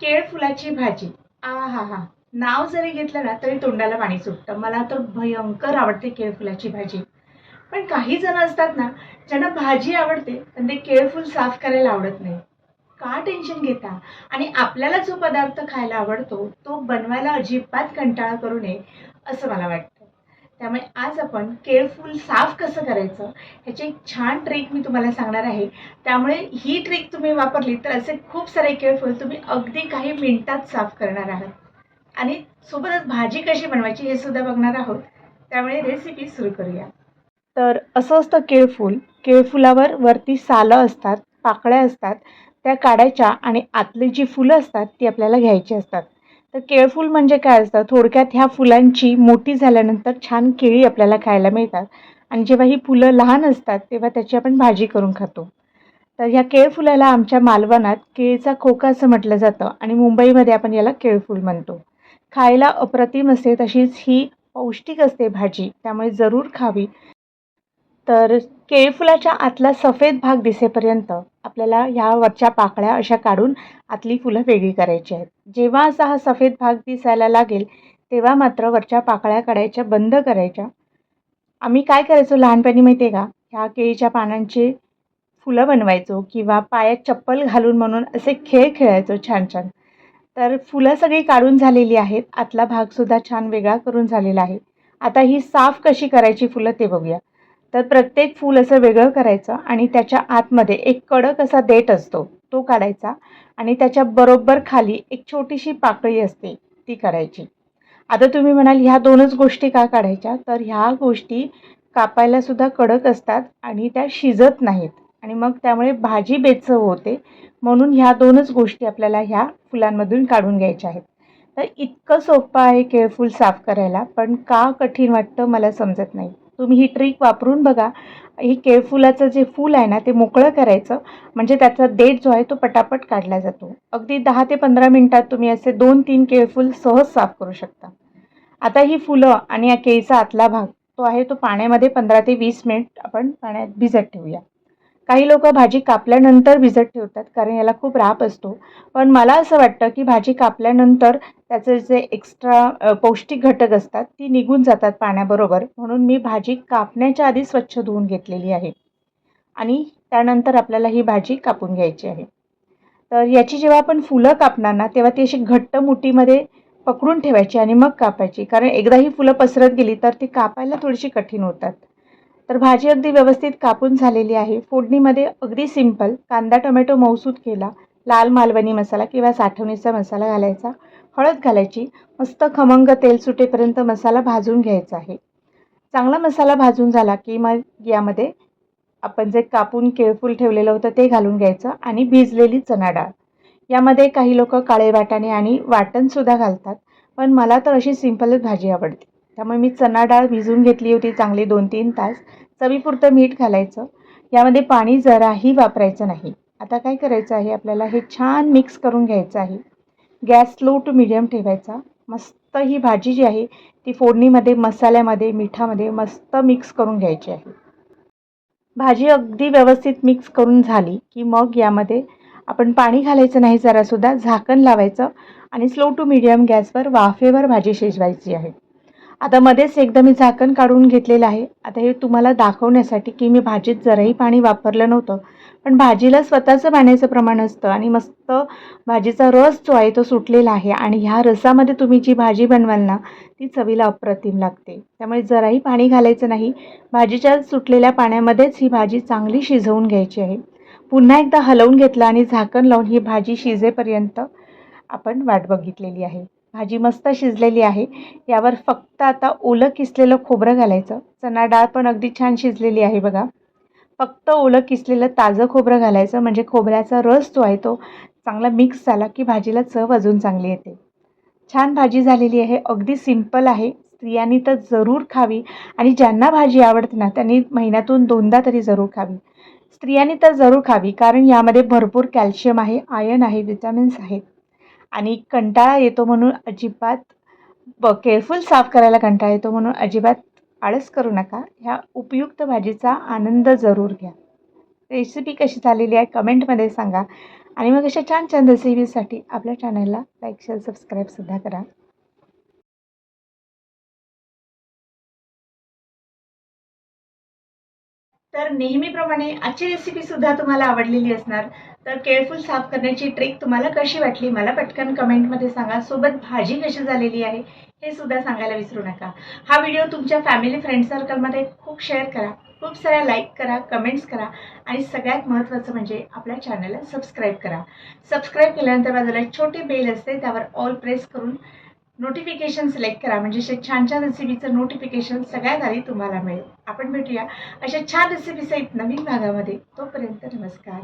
केळफुलाची भाजी. आ हा हा. नाव जरी घेतलं ना तरी तोंडाला पाणी सुटतं. मला तर भयंकर आवडते केळफुलाची भाजी. पण काही जण असतात ना ज्यांना भाजी आवडते पण ते केळफूल साफ करायला आवडत नाही. का टेन्शन घेता? आणि आपल्याला जो पदार्थ खायला आवडतो तो बनवायला अजिबात कंटाळा करू नये असं मला वाटतं. त्यामुळे आज आपण केळफूल साफ कसं करायचं ह्याची एक छान ट्रिक मी तुम्हाला सांगणार आहे. त्यामुळे ही ट्रिक तुम्ही वापरली तर असे खूप सारे केळफूल तुम्ही अगदी काही मिनिटात साफ करणार आहात. आणि सोबतच भाजी कशी बनवायची हे सुद्धा बघणार आहोत. त्यामुळे रेसिपी सुरू करूया. तर असं असतं केळफूल केळफुलावर वरती सालं असतात पाकळ्या असतात त्या काढायच्या आणि आतली जी फुलं असतात ती आपल्याला घ्यायची असतात. तर केळफूल म्हणजे काय असतं? थोडक्यात ह्या फुलांची मोठी झाल्यानंतर छान केळी आपल्याला खायला मिळतात. आणि जेव्हा ही फुलं लहान असतात तेव्हा त्याची आपण भाजी करून खातो. तर ह्या केळफुलाला आमच्या मालवणात केळीचा खोका असं म्हटलं जातं आणि मुंबईमध्ये आपण याला केळफूल म्हणतो. खायला अप्रतिम असते तशीच ही पौष्टिक असते भाजी त्यामुळे जरूर खावी. तर केळफुलाच्या आतला सफेद भाग दिसेपर्यंत आपल्याला ह्या वरच्या पाकळ्या अशा काढून आतली फुलं वेगळी करायची आहेत. जेव्हा असा हा सफेद भाग दिसायला लागेल तेव्हा मात्र वरच्या पाकळ्या काढायच्या बंद करायच्या. आम्ही काय करायचो लहानपणी माहिती आहे का? ह्या केळीच्या पानांची फुलं बनवायचो किंवा पायात चप्पल घालून म्हणून असे खेळ खेळायचो छान छान. तर फुलं सगळी काढून झालेली आहेत. आतला भागसुद्धा छान वेगळा करून झालेला आहे. आता ही साफ कशी करायची फुलं ते बघूया. तर प्रत्येक फूल असं वेगळं करायचं आणि त्याच्या आतमध्ये एक कडक असा देठ असतो तो काढायचा आणि त्याच्या बरोबर खाली एक छोटीशी पाकळी असते ती करायची. आता तुम्ही म्हणाल ह्या दोनच गोष्टी का काढायच्या? तर ह्या गोष्टी कापायला सुद्धा कडक असतात आणि त्या शिजत नाहीत. आणि मग त्यामुळे भाजी बेचव होते. म्हणून ह्या दोनच गोष्टी आपल्याला ह्या फुलांमधून काढून घ्यायच्या आहेत. तर इतकं सोपं आहे केळफूल साफ करायला पण का कठीण वाटतं मला समजत नाही. तुम्ही ही ट्रिक वापरून बघा. ही केळफुलाचं जे फूल आहे ना ते मोकळं करायचं. म्हणजे त्याचा देठ जो आहे तो पटापट काढला जातो. अगदी दहा ते पंधरा मिनटात तुम्ही असे दोन तीन केळफूल सहज साफ करू शकता. आता ही फुलं आणि या केळीचा आतला भाग तो आहे तो पाण्यामध्ये पंधरा ते वीस मिनिट आपण पाण्यात भिजत ठेवूया. काही लोक भाजी कापल्यानंतर भिजत ठेवतात कारण याला खूप राप असतो. पण मला असं वाटतं की भाजी कापल्यानंतर त्याचे जे एक्स्ट्रा पौष्टिक घटक असतात ती निघून जातात पाण्याबरोबर. म्हणून मी भाजी कापण्याच्या आधी स्वच्छ धुवून घेतलेली आहे. आणि त्यानंतर आपल्याला ही भाजी कापून घ्यायची आहे. तर याची जेव्हा आपण फुलं कापणार ना तेव्हा ती अशी घट्ट मुठीमध्ये पकडून ठेवायची आणि मग कापायची. कारण एकदा ही फुलं पसरत गेली तर ती कापायला थोडीशी कठीण होतात. तर भाजी अगदी व्यवस्थित कापून झालेली आहे. फोडणीमध्ये अगदी सिंपल कांदा टोमॅटो मौसूद केला लाल मालवणी मसाला किंवा साठवणीचा मसाला घालायचा. हळद घालायची. मस्त खमंग तेल सुटेपर्यंत मसाला भाजून घ्यायचा आहे. चांगला मसाला भाजून झाला की मग यामध्ये आपण जे कापून केळफूल ठेवलेलं होतं ते घालून घ्यायचं आणि भिजलेली चणा डाळ. यामध्ये काही लोक काळे वाटाणे आणि वाटणसुद्धा घालतात पण मला तर अशी सिंपलच भाजी आवडते. त्यामुळे मी चणा डाळ भिजून घेतली होती चांगली दोन तीन तास. चवीपुरतं मीठ घालायचं. यामध्ये पाणी जराही वापरायचं नाही. आता काय करायचं आहे? आपल्याला हे छान मिक्स करून घ्यायचं आहे. गॅस स्लो टू मिडियम ठेवायचा. मस्त ही भाजी जी आहे ती फोडणीमध्ये मसाल्यामध्ये मिठामध्ये मस्त मिक्स करून घ्यायची आहे. भाजी अगदी व्यवस्थित मिक्स करून झाली की मग यामध्ये आपण पाणी घालायचं नाही जरासुद्धा झाकण लावायचं आणि स्लो टू मिडियम गॅसवर वाफेवर भाजी शिजवायची आहे. आता मध्येच एकदा मी झाकण काढून घेतलेलं आहे. आता हे तुम्हाला दाखवण्यासाठी की मी भाजीत जराही पाणी वापरलं नव्हतं. पण भाजीला स्वतःचं पाण्याचं प्रमाण असतं आणि मस्त भाजीचा रस जो आहे तो सुटलेला आहे आणि ह्या रसामध्ये तुम्ही जी भाजी बनवाल ना ती चवीला अप्रतिम लागते. त्यामुळे जराही पाणी घालायचं नाही. भाजीच्या सुटलेल्या पाण्यामध्येच ही भाजी चांगली शिजवून घ्यायची आहे. पुन्हा एकदा हलवून घेतलं आणि झाकण लावून ही भाजी शिजेपर्यंत आपण वाट बघितलेली आहे. भाजी मस्त शिजलेली आहे. यावर फक्त आता ओलं किसलेलं खोबरं घालायचं. चणा डाळ पण अगदी छान शिजलेली आहे बघा. फक्त ओलं किसलेलं ताजं खोबरं घालायचं. म्हणजे खोबऱ्याचा रस जो आहे तो चांगला मिक्स झाला की भाजीला चव अजून चांगली येते. छान भाजी झालेली आहे. अगदी सिंपल आहे. स्त्रियांनी तर जरूर खावी. आणि ज्यांना भाजी आवडते ना त्यांनी महिन्यातून दोनदा तरी जरूर खावी. स्त्रियांनी तर जरूर खावी. कारण यामध्ये भरपूर कॅल्शियम आहे आयर्न आहे विटॅमिन्स आहेत. आणि कंटाळा येतो म्हणून अजिबात ब केअरफुल साफ करायला कंटाळा येतो म्हणून अजिबात आळस करू नका. ह्या उपयुक्त भाजीचा आनंद जरूर घ्या. रेसिपी कशी झालेली आहे कमेंटमध्ये सांगा. आणि मग अशा छान छान रेसिपीसाठी आपल्या चॅनलला लाईक शेअर सबस्क्राईबसुद्धा करा. तर नेहमीप्रमाणे आजची रेसिपी सुद्धा तुम्हाला आवडलेली असणार. तर केळफूल साफ करण्याची ट्रिक तुम्हाला कशी वाटली मला पटकन कमेंटमध्ये सांगा. सोबत भाजी कशी झालेली आहे हे सुद्धा सांगायला विसरू नका. हा व्हिडिओ तुमच्या फॅमिली फ्रेंड सर्कलमध्ये खूप शेअर करा. खूप साऱ्या लाईक करा कमेंट्स करा. आणि सगळ्यात महत्त्वाचं म्हणजे आपल्या चॅनलला सबस्क्राईब करा. सबस्क्राईब केल्यानंतर बाजूला एक छोटी बेल असते त्यावर ऑल प्रेस करून नोटिफिकेशन सिलेक्ट करा. म्हणजे अशा छान छान रेसिपीचं नोटिफिकेशन सगळ्यात आधी तुम्हाला मिळेल. आपण भेटूया अशा छान रेसिपीसहित नवीन भागामध्ये. तोपर्यंत नमस्कार.